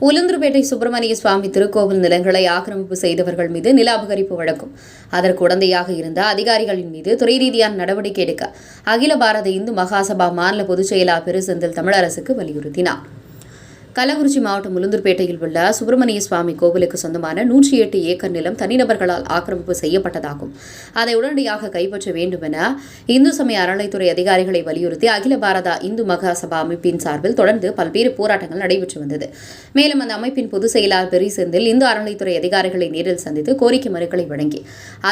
உளுந்தூர்பேட்டை சுப்பிரமணிய சுவாமி திருக்கோவில் நிலங்களை ஆக்கிரமிப்பு செய்தவர்கள் மீது நில அபகரிப்பு வழக்கும். அதற்கு உடந்தையாக இருந்த அதிகாரிகளின் மீது துறை ரீதியான நடவடிக்கை எடுக்க அகில பாரத இந்து மகாசபா மாநில பொதுச் பெருசெந்தில் தமிழரசுக்கு வலியுறுத்தினார். கள்ளக்குறிச்சி மாவட்டம் உளுந்தூர்பேட்டையில் உள்ள சுப்பிரமணிய சுவாமி கோவிலுக்கு சொந்தமான நூற்றி எட்டு ஏக்கர் நிலம் தனிநபர்களால் ஆக்கிரமிப்பு செய்யப்பட்டதாகும். அதை உடனடியாக கைப்பற்ற வேண்டும் என இந்து சமய அறநிலைத்துறை அதிகாரிகளை வலியுறுத்தி அகில பாரத இந்து மகாசபா அமைப்பின் சார்பில் தொடர்ந்து பல்வேறு போராட்டங்கள் நடைபெற்று வந்தது. மேலும் அந்த அமைப்பின் பொதுச் செயலாளர் பெரிசெந்தில் இந்து அறநிலைத்துறை அதிகாரிகளை நேரில் சந்தித்து கோரிக்கை மனுக்களை வழங்கி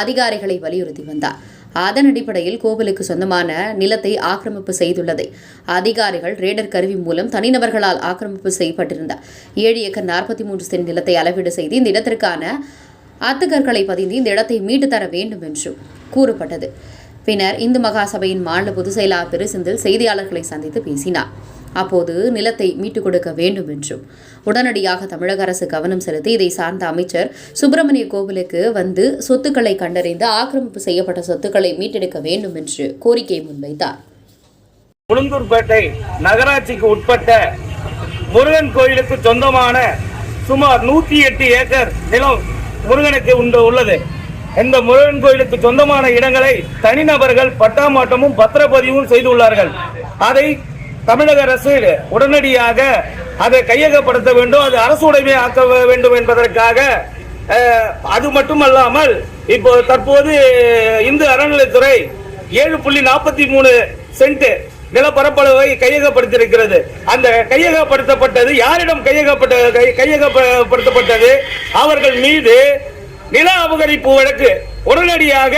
அதிகாரிகளை வலியுறுத்தி வந்தார். அதன் அடிப்படையில் கோவிலுக்கு சொந்தமான நிலத்தை ஆக்கிரமிப்பு செய்துள்ளது. அதிகாரிகள் ரேடர் கருவி மூலம் தனிநபர்களால் ஆக்கிரமிப்பு செய்யப்பட்டிருந்த ஏழு ஏக்கர் நாற்பத்தி மூன்று சென்ட் நிலத்தை அளவீடு செய்து இந்த இடத்திற்கான அத்துக்கற்களை பதிந்து இந்த இடத்தை மீட்டு தர வேண்டும் என்றும் கூறப்பட்டது. பின்னர் இந்து மகாசபையின் மாநில பொதுச் செயலாளர் பெருசெந்தில் செய்தியாளர்களை சந்தித்து பேசினார். அப்போது நிலத்தை மீட்டுக் கொடுக்க வேண்டும் என்றும். உடனடியாக தமிழக அரசு கவனம் செலுத்தி இதை சார்ந்த அமைச்சர் சுப்பிரமணிய கோவிலுக்கு வந்து சொத்துக்களை கண்டறிந்து ஆக்கிரமிப்பு செய்யப்பட்ட சொத்துக்களை மீட்டெடுக்க வேண்டும் என்று கோரிக்கை முன்வைத்தார். உளுந்தூர்பேட்டை நகராட்சிக்கு உட்பட்ட முருகன் கோயிலுக்கு சொந்தமான சுமார் நூத்தி எட்டு ஏக்கர் நிலம் முருகனுக்கு உண்டு உள்ளது. இந்த முருகன் கோயிலுக்கு சொந்தமான இடங்களை தனிநபர்கள் பட்டாமாட்டமும் பத்திரப்பதிவும் செய்துள்ளார்கள். அதை தமிழக அரசு உடனடியாக அதை கையகப்படுத்த வேண்டும் அது அரசு உடைமை ஆக்க வேண்டும் என்பதற்காக அது மட்டுமல்லாமல் இப்போ தற்போது இந்து அறநிலைத்துறை ஏழு புள்ளி நாற்பத்தி மூணு சென்ட் நிலப்பரப்பளவை கையகப்படுத்தியிருக்கிறது. அந்த கையகப்படுத்தப்பட்டது யாரிடம் கையகப்பட்ட கை- கையகப்படுத்தப்பட்டது? அவர்கள் மீது நில அபகரிப்பு வழக்கு உடனடியாக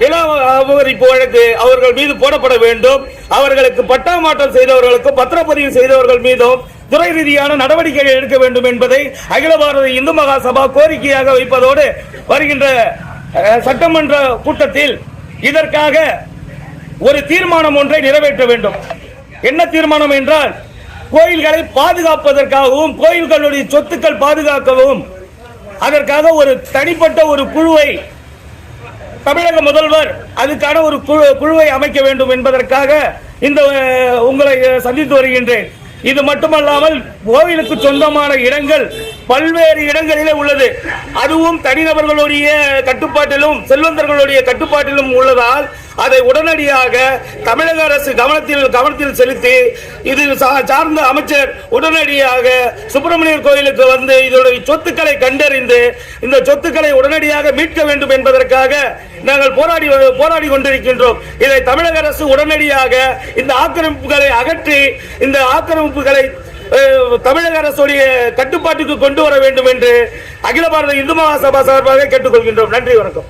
நில அபகரிப்பு வழக்கு அவர்கள் மீது போடப்பட வேண்டும். அவர்களுக்கு பட்டா மாற்றம் செய்தவர்களுக்கும் பத்திரப்பதிவு செய்தவர்கள் மீதும் துறை ரீதியான நடவடிக்கைகள் எடுக்க வேண்டும் என்பதை அகில பாரத இந்து மகா சபா கோரிக்கையாக வைப்பதோடு வருகின்ற சட்டமன்ற கூட்டத்தில் இதற்காக ஒரு தீர்மானம் ஒன்றை நிறைவேற்ற வேண்டும். என்ன தீர்மானம் என்றால் கோயில்களை பாதுகாப்பதற்காகவும் கோயில்களுடைய சொத்துக்கள் பாதுகாக்கவும் அதற்காக ஒரு தனிப்பட்ட ஒரு குழுவை தமிழக முதல்வர் அதுக்கான ஒரு குழு- குழுவை அமைக்க வேண்டும் என்பதற்காக இந்த உங்களை சந்தித்து வருகின்றேன். இது மட்டுமல்லாமல் கோவிலுக்கு சொந்தமான இடங்கள் பல்வேறு இடங்களிலே உள்ளது. அதுவும் தனிநபர்களுடைய கட்டுப்பாட்டிலும் செல்வந்தர்களுடைய கட்டுப்பாட்டிலும் உள்ளதால் அதை உடனடியாக தமிழக அரசு கவனத்தில் கவனத்தில் செலுத்தி இது சா- சார்ந்த அமைச்சர் உடனடியாக சுப்பிரமணியர் கோயிலுக்கு வந்து இதனுடைய சொத்துக்களை கண்டறிந்து இந்த சொத்துக்களை உடனடியாக மீட்க வேண்டும் என்பதற்காக நாங்கள் போராடி போராடி கொண்டிருக்கின்றோம். இதை தமிழக அரசு உடனடியாக இந்த ஆக்கிரமிப்புகளை அகற்றி இந்த ஆக்கிரமிப்புகளை தமிழக அரசுடைய கட்டுப்பாட்டுக்கு கொண்டு வர வேண்டும் என்று அகில பாரத இந்து மகாசபா சார்பாக கேட்டுக்கொள்கின்றோம். நன்றி வணக்கம்.